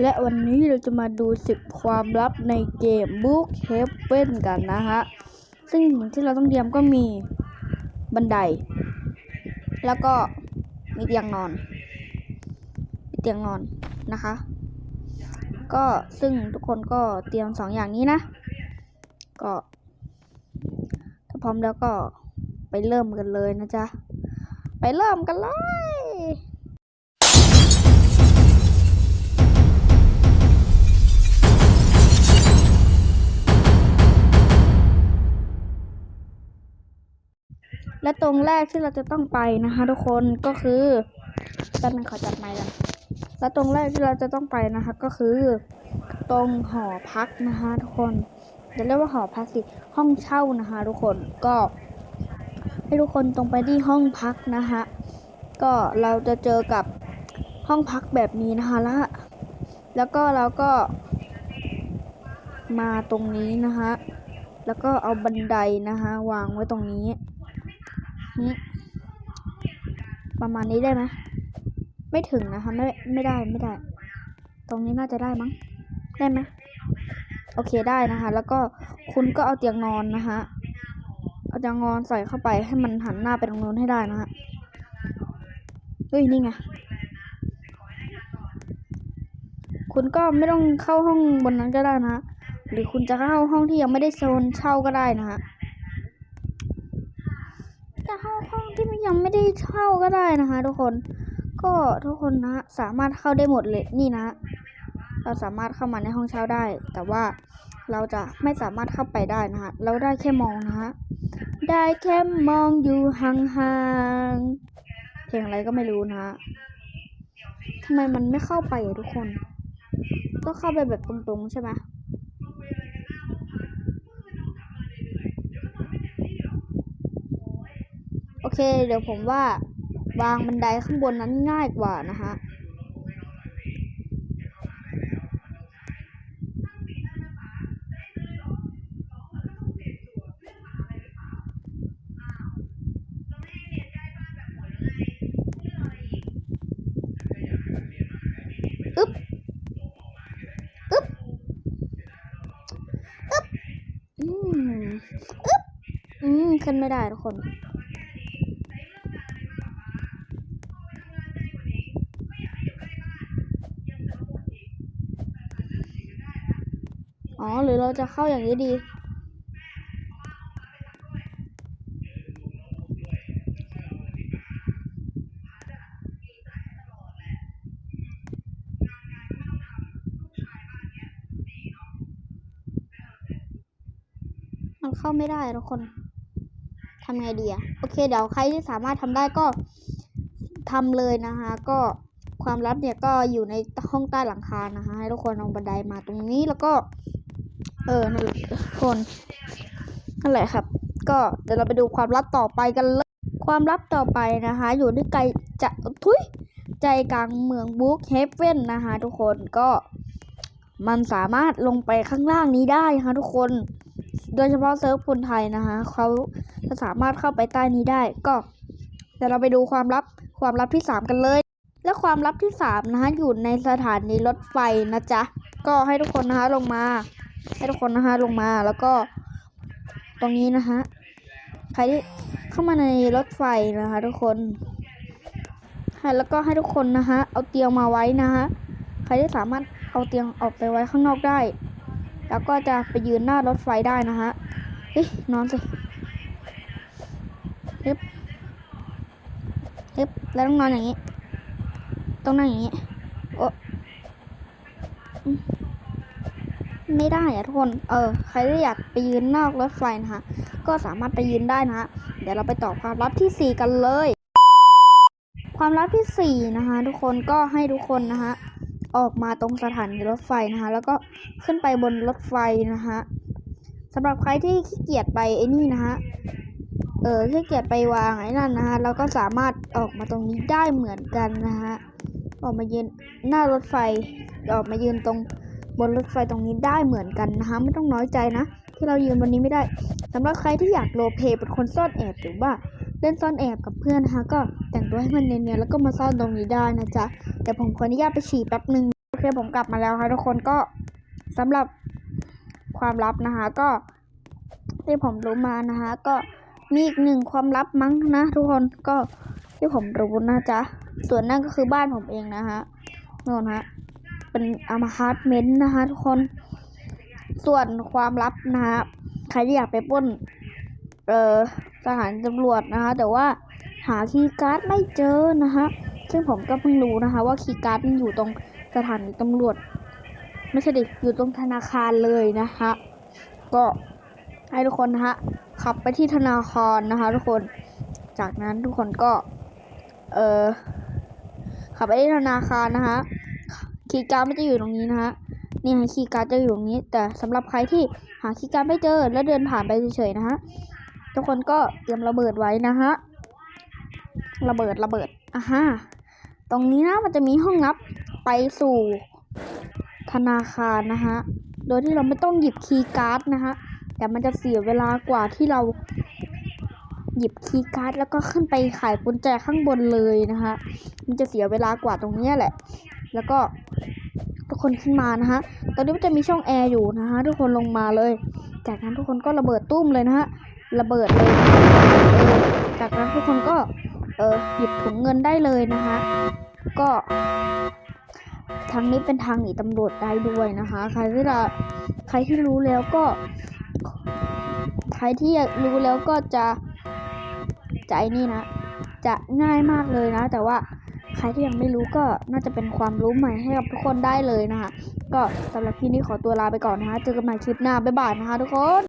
และวันนี้เราจะมาดู 10 ความลับในเกม Book Heaven กันนะฮะ ซึ่งสิ่งที่เราต้องเตรียมก็มีบันได แล้วก็มีเตียงนอนมีเตียงนอนนะคะ ก็ซึ่งทุกคนก็เตรียมสองอย่างนี้นะ ก็ถ้าพร้อมแล้วก็ไปเริ่มกันเลยนะจ๊ะ ไปเริ่มกันเลย และตรงแรกที่เราจะต้องไปนะคะ ทุกคนก็คือแป๊บนึงขอจับไมค์กันและตรงแรกที่เราจะต้องไปนะคะ ก็คือ ตรงหอพักนะคะทุกคนจะเรียกว่าหอพักสิห้องเช่านะคะ ทุกคนก็ ให้ทุกคนตรงไปที่ห้องพักนะคะก็เราจะเจอกับห้องพักแบบนี้นะคะแล้วแล้วก็เราก็ มาตรงนี้นะคะแล้วก็เอาบันไดนะคะ วางไว้ตรงนี้ ประมาณนี้ได้ไหมไม่ถึงนะคะไม่ไม่ได้ไม่ได้ ตรงนี้น่าจะได้มั้งได้ไหมโอเคได้นะคะ แล้วก็คุณก็เอาเตียงนอนนะคะเอาเตียงนอนใส่เข้าไปให้มันหันหน้าไปตรงนู้นให้ได้นะฮะเฮ้ยนี่ไงคุณก็ไม่ต้องเข้าห้องบนนั้นก็ได้นะหรือคุณจะเข้าห้องที่ยังไม่ได้โซนเช่าก็ได้นะฮะเข้าห้องที่มัน ยังไม่ได้เช่าก็ได้นะคะ ทุกคน ก็ทุกคนนะสามารถเข้าได้หมดเลยนี่นะ เราสามารถเข้ามาในห้องเช่าได้ แต่ว่าเราจะไม่สามารถเข้าไปได้นะฮะเราได้แค่มองนะฮะได้แค่มองอยู่ห่างๆเพลงอะไรก็ไม่รู้นะฮะทำไมมันไม่เข้าไปอะทุกคน ก็เข้าไปแบบตรงๆใช่ไหม โอเค เดี๋ยวผมว่าวางบันไดข้างบนนั้นง่ายกว่านะฮะอึ๊บอึ๊บอึ๊บ อืม อึ๊บ อืม ขึ้นไม่ได้ทุกคน อ๋อ หรือเราจะเข้าอย่างนี้ดี มันเข้าไม่ได้ทุกคนทำไงดีอะโอเค เดี๋ยวใครที่สามารถทำได้ก็ทำเลยนะคะ ก็ความลับเนี่ยก็อยู่ในห้องใต้หลังคานะคะ ให้ทุกคนเอาบันไดมาตรงนี้แล้วก็ เออนั่นแหละทุกคนนั่นแหละครับ ก็เดี๋ยวเราไปดูความลับต่อไปกันเลยความลับต่อไปนะคะ อยู่ที่ไกลจะทุยใจกลางเมืองบุ๊กเฮฟเว่นนะคะทุกคนก็มันสามารถลงไปข้างล่างนี้ได้นะคะทุกคน โดยเฉพาะเซิร์ฟคนไทยนะคะเขาจะสามารถเข้าไปใต้นี้ได้ก็เดี๋ยวเราไปดูความลับความลับที่สามกันเลย และความลับที่สามนะคะอยู่ในสถานีรถไฟนะจ๊ะก็ให้ทุกคนนะคะลงมา ให้ทุกคนนะคะลงมาแล้วก็ตรงนี้นะคะใครที่เข้ามาในรถไฟนะคะทุกคนให้แล้วก็ให้ทุกคนนะคะเอาเตียงมาไว้นะคะใครที่สามารถเอาเตียงออกไปไว้ข้างนอกได้ แล้วก็จะไปยืนหน้ารถไฟได้นะฮะเฮ้ยนอนสิฮึบฮึบแล้วต้องนอนอย่างนี้ ต้องนั่งอย่างนี้ โอะอืม ไม่ได้อะทุกคน เออ ใครที่อยากไปยืนนอกรถไฟนะคะก็สามารถไปยืนได้นะฮะ เดี๋ยวเราไปต่อความลับที่สี่กันเลย ความลับที่สี่นะคะทุกคนก็ให้ทุกคนนะคะออกมาตรงสถานีรถไฟนะคะแล้วก็ขึ้นไปบนรถไฟนะคะสำหรับใครที่ขี้เกียจไปไอ้นี่นะคะเออขี้เกียจไปวางไอ้นั่นนะคะเราก็สามารถออกมาตรงนี้ได้เหมือนกันนะคะออกมายืนหน้ารถไฟออกมายืนตรง บนรถไฟตรงนี้ได้เหมือนกันนะคะ ไม่ต้องน้อยใจนะ ที่เรายืนบนนี้ไม่ได้สำหรับใครที่อยากโรเพย์เป็นคนซ่อนแอบหรือว่าเล่นซ่อนแอบกับเพื่อนนะคะก็แต่งตัวให้มันเนียนๆแล้วก็มาซ่อนตรงนี้ได้นะจ๊ะแต่ผมขออนุญาตไปฉี่แป๊บหนึ่งโอเคผมกลับมาแล้วค่ะทุกคนก็สำหรับความลับนะคะ ก็ที่ผมรู้มานะคะก็มีอีกหนึ่งความลับมั้งนะ ทุกคนก็ที่ผมรู้นะจ๊ะส่วนนั่นก็คือบ้านผมเองนะฮะน่นฮะ เป็นอพาร์ตเมนต์นะคะทุกคน ส่วนความลับนะฮะใครที่อยากไปปล้น เอ่อสถานตำรวจนะคะ แต่ว่าหาคีย์การ์ดไม่เจอนะคะ ซึ่งผมก็เพิ่งรู้นะคะ ว่าคีย์การ์ดมันอยู่ตรงสถานีตำรวจ ไม่ใช่ดิอยู่ตรงธนาคารเลยนะคะก็ให้ทุกคนนะฮะขับไปที่ธนาคารนะคะ ทุกคน จากนั้นทุกคนก็ เออขับไปที่ธนาคารนะคะ คีย์การ์ดไม่จะอยู่ตรงนี้นะคะนี่ฮะคีย์การ์ดจะอยู่ตรงนี้ แต่สำหรับใครที่หาคีย์การ์ดไม่เจอแล้วเดินผ่านไปเฉยๆนะฮะทุกคนก็เตรียมระเบิดไว้นะฮะระเบิดระเบิดอะฮะตรงนี้นะมันจะมีห้องลับไปสู่ธนาคารนะฮะโดยที่เราไม่ต้องหยิบคีย์การ์ดนะฮะแต่มันจะเสียเวลากว่าที่เรา หยิบคีย์การ์ดแล้วก็ขึ้นไปขายกุญแจข้างบนเลยนะคะมันจะเสียเวลากว่าตรงนี้แหละ แล้วก็ทุกคนขึ้นมานะคะตอนนี้มันจะมีช่องแอร์อยู่นะคะทุกคนลงมาเลย จากนั้นทุกคนก็ระเบิดตุ้มเลยนะฮะ ระเบิดเลย จากนั้นทุกคนก็เออหยิบถุงเงินได้เลยนะคะ ก็ทางนี้เป็นทางหนีตำรวจได้ด้วยนะคะ ใครที่ละใครที่รู้แล้วก็ ใครที่รู้แล้วก็จะ จะไอ้นี่นะ จะง่ายมากเลยนะ แต่ว่าใครที่ยังไม่รู้ก็น่าจะเป็นความรู้ใหม่ให้กับทุกคนได้เลยนะคะก็สำหรับพี่นี้ขอตัวลาไปก่อนนะคะเจอกันใหม่คลิปหน้าบ๊ายบายนะคะทุกคน